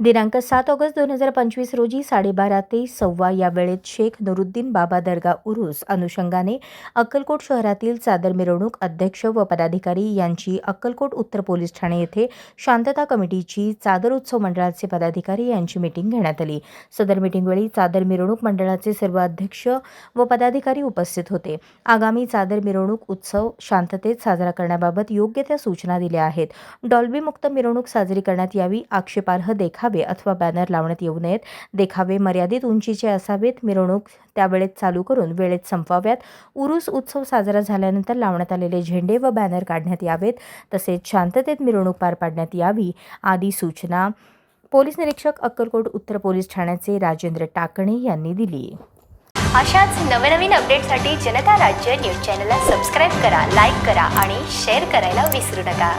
दिनांक सात ऑगस्ट दोन हजार पंचवीस रोजी साडेबारा ते सव्वा या वेळेत शेख नुरुद्दीन बाबा दर्गा उरूस अनुषंगाने अक्कलकोट शहरातील चादर मिरवणूक अध्यक्ष व पदाधिकारी यांची अक्कलकोट उत्तर पोलीस ठाणे येथे शांतता कमिटीची चादर उत्सव मंडळाचे पदाधिकारी यांची मीटिंग घेण्यात आली. सदर मीटिंगवेळी चादर मिरवणूक मंडळाचे सर्व अध्यक्ष व पदाधिकारी उपस्थित होते. आगामी चादर मिरवणूक उत्सव शांततेत साजरा करण्याबाबत योग्य त्या सूचना दिल्या आहेत. डॉल्बीमुक्त मिरवणूक साजरी करण्यात यावी आक्षेपार्ह देखा देखावे अथवा बॅनर लावण्यात येऊ नयेत. देखावे मर्यादित उंचीचे असावेत. मिरवणूक त्यावेळेत चालू करून वेळेत संपवाव्यात. उरुस उत्सव साजरा झाल्यानंतर लावण्यात आलेले झेंडे व बॅनर काढण्यात यावेत. तसेच शांततेत मिरवणूक पार पाडण्यात यावी आदी सूचना पोलीस निरीक्षक अक्कलकोट उत्तर पोलीस ठाण्याचे राजेंद्र टाकणे यांनी दिली. अशाच नवनवीन अपडेटसाठी जनता राज्य न्यूज चॅनलला सबस्क्राईब करा लाईक करा आणि शेअर करायला विसरू नका.